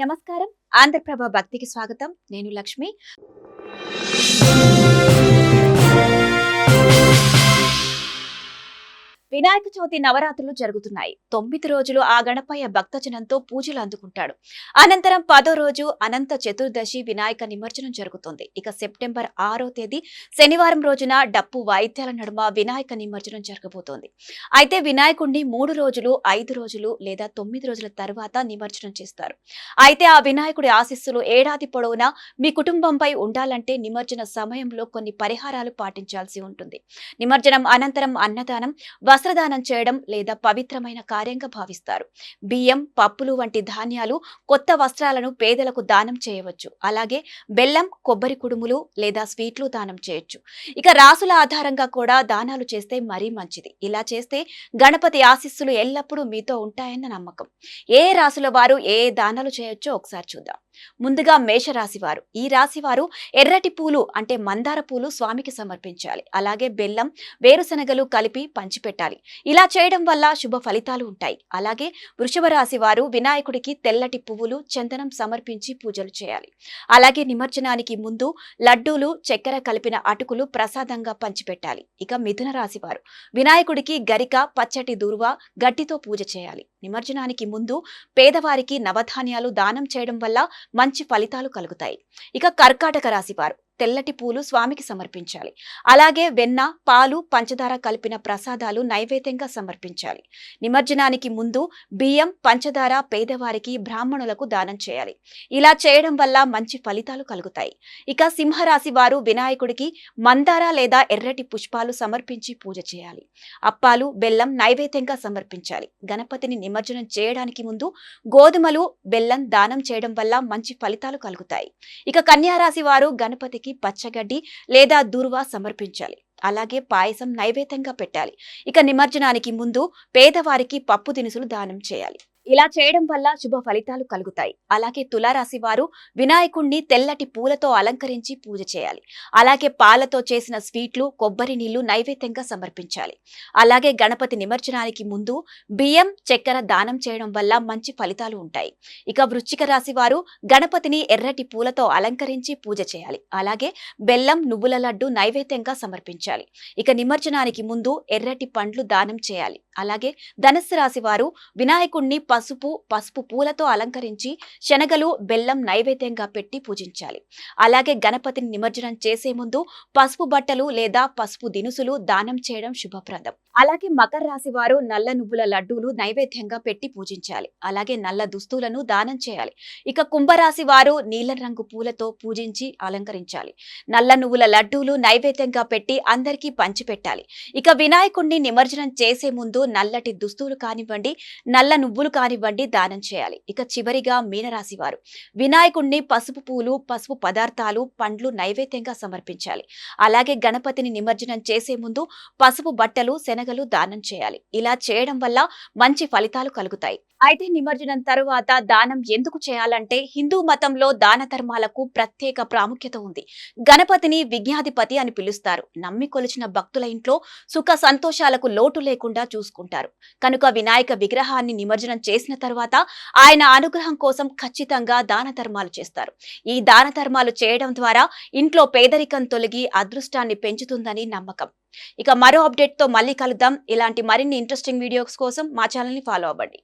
నమస్కారం. ఆంధ్రప్రభ భక్తికి స్వాగతం. నేను లక్ష్మి. వినాయక చవితి నవరాత్రులు జరుగుతున్నాయి. తొమ్మిది రోజులు ఆ గణపయ్య భక్తజనంతో పూజలు అందుకుంటాడు. అనంతరం పదో రోజు అనంత చతుర్దశి వినాయక నిమజ్జనం జరుగుతుంది. ఇక సెప్టెంబర్ ఆరో తేదీ శనివారం రోజున డప్పు వాయిద్యాల నడుమ వినాయక నిమజ్జనం జరగబోతోంది. అయితే వినాయకుడిని మూడు రోజులు ఐదు రోజులు లేదా తొమ్మిది రోజుల తర్వాత నిమజ్జనం చేస్తారు. అయితే ఆ వినాయకుడి ఆశీస్సులు ఏడాది పొడవునా మీ కుటుంబంపై ఉండాలంటే నిమజ్జన సమయంలో కొన్ని పరిహారాలు పాటించాల్సి ఉంటుంది. నిమజ్జనం అనంతరం అన్నదానం వస్త్రదానం చేయడం లేదా పవిత్రమైన కార్యంగా భావిస్తారు. బియ్యం పప్పులు వంటి ధాన్యాలు కొత్త వస్త్రాలను పేదలకు దానం చేయవచ్చు. అలాగే బెల్లం కొబ్బరి కుడుములు లేదా స్వీట్లు దానం చేయొచ్చు. ఇక రాసుల ఆధారంగా కూడా దానాలు చేస్తే మరీ మంచిది. ఇలా చేస్తే గణపతి ఆశీస్సులు ఎల్లప్పుడూ మీతో ఉంటాయన్న నమ్మకం. ఏ రాసుల వారు ఏ ఏ దానాలు చేయొచ్చో ఒకసారి చూద్దాం. ముందుగా మేషరాశివారు. ఈ రాశివారు ఎర్రటి పూలు అంటే మందార పూలు స్వామికి సమర్పించాలి. అలాగే బెల్లం వేరుశనగలు కలిపి పంచిపెట్టాలి. ఇలా చేయడం వల్ల శుభ ఫలితాలు ఉంటాయి. అలాగే వృషభ రాశి వారు వినాయకుడికి తెల్లటి పువ్వులు చందనం సమర్పించి పూజలు చేయాలి. అలాగే నిమజ్జనానికి ముందు లడ్డూలు చక్కెర కలిపిన అటుకులు ప్రసాదంగా పంచిపెట్టాలి. ఇక మిథున రాశి వారు వినాయకుడికి గరిక పచ్చటి దూర్వ గట్టితో పూజ చేయాలి. నిమజ్జనానికి ముందు పేదవారికి నవధాన్యాలు దానం చేయడం వల్ల మంచి ఫలితాలు కలుగుతాయి. ఇక కర్కాటక రాశి వారు. తెల్లటి పూలు స్వామికి సమర్పించాలి. అలాగే వెన్న పాలు పంచదార కలిపిన ప్రసాదాలు నైవేద్యంగా సమర్పించాలి. నిమజ్జనానికి ముందు బియ్యం పంచదార పేదవారికి బ్రాహ్మణులకు దానం చేయాలి. ఇలా చేయడం వల్ల మంచి ఫలితాలు కలుగుతాయి. ఇక సింహరాశి వారు వినాయకుడికి మందార లేదా ఎర్రటి పుష్పాలు సమర్పించి పూజ చేయాలి. అప్పాలు బెల్లం నైవేద్యంగా సమర్పించాలి. గణపతిని నిమజ్జనం చేయడానికి ముందు గోధుమలు బెల్లం దానం చేయడం వల్ల మంచి ఫలితాలు కలుగుతాయి. ఇక కన్యారాశి వారు గణపతికి పచ్చగడ్డి లేదా దూర్వా సమర్పించాలి. అలాగే పాయసం నైవేద్యంగా పెట్టాలి. ఇక నిమజ్జనానికి ముందు పేదవారికి పప్పు దినుసులు దానం చేయాలి. ఇలా చేయడం వల్ల శుభ ఫలితాలు కలుగుతాయి. అలాగే తులారాశి వారు వినాయకుణ్ణి తెల్లటి పూలతో అలంకరించి పూజ చేయాలి. అలాగే పాలతో చేసిన స్వీట్లు కొబ్బరి నీళ్ళు నైవేద్యంగా సమర్పించాలి. అలాగే గణపతి నిమజ్జనానికి ముందు బియ్యం చక్కెర దానం చేయడం వల్ల మంచి ఫలితాలు ఉంటాయి. ఇక వృశ్చిక రాశి వారు గణపతిని ఎర్రటి పూలతో అలంకరించి పూజ చేయాలి. అలాగే బెల్లం నువ్వుల లడ్డు నైవేద్యంగా సమర్పించాలి. ఇక నిమజ్జనానికి ముందు ఎర్రటి పండ్లు దానం చేయాలి. అలాగే ధనస్సు రాశి వారు వినాయకుణ్ణి పసుపు పసుపు పూలతో అలంకరించి శనగలు బెల్లం నైవేద్యంగా పెట్టి పూజించాలి. అలాగే గణపతిని నిమజ్జనం చేసే ముందు పసుపు బట్టలు లేదా పసుపు దినుసులు దానం చేయడం శుభప్రదం. అలాగే మకర రాశి వారు నల్ల నువ్వుల లడ్డూలు నైవేద్యంగా పెట్టి పూజించాలి. అలాగే నల్ల దుస్తులను దానం చేయాలి. ఇక కుంభరాశి వారు నీలం రంగు పూలతో పూజించి అలంకరించాలి. నల్ల నువ్వుల లడ్డూలు నైవేద్యంగా పెట్టి అందరికీ పంచిపెట్టాలి. ఇక వినాయకుణ్ణి నిమజ్జనం చేసే ముందు నల్లటి దుస్తులు కానివ్వండి నల్ల నువ్వులు కానివ్వండి దానం చేయాలి. ఇక చివరిగా మీనరాశి వారు. వినాయకుణ్ణి పసుపు పూలు పసుపు పదార్థాలు పండ్లు నైవేద్యంగా సమర్పించాలి. అలాగే గణపతిని నిమజ్జనం చేసే ముందు పసుపు బట్టలు శనగలు దానం చేయాలి. ఇలా చేయడం వల్ల మంచి ఫలితాలు కలుగుతాయి. అయితే నిమజ్జనం తరువాత దానం ఎందుకు చేయాలంటే హిందూ మతంలో దాన ధర్మాలకు ప్రత్యేక ప్రాముఖ్యత ఉంది. గణపతిని విజ్ఞాధిపతి అని పిలుస్తారు. నమ్మి కొలిచిన భక్తుల ఇంట్లో సుఖ సంతోషాలకు లోటు లేకుండా చూసుకుంటారు కనుక వినాయక విగ్రహాన్ని నిమజ్జనం చేసిన తర్వాత ఆయన అనుగ్రహం కోసం ఖచ్చితంగా దాన ధర్మాలు చేస్తారు. ఈ దాన ధర్మాలు చేయడం ద్వారా ఇంట్లో పేదరికం తొలగి అదృష్టాన్ని పెంచుతుందని నమ్మకం. ఇక మరో అప్డేట్తో మళ్ళీ కలుద్దాం. ఇలాంటి మరిన్ని ఇంట్రెస్టింగ్ వీడియోస్ కోసం మా ఛానల్ని ఫాలో అవ్వండి.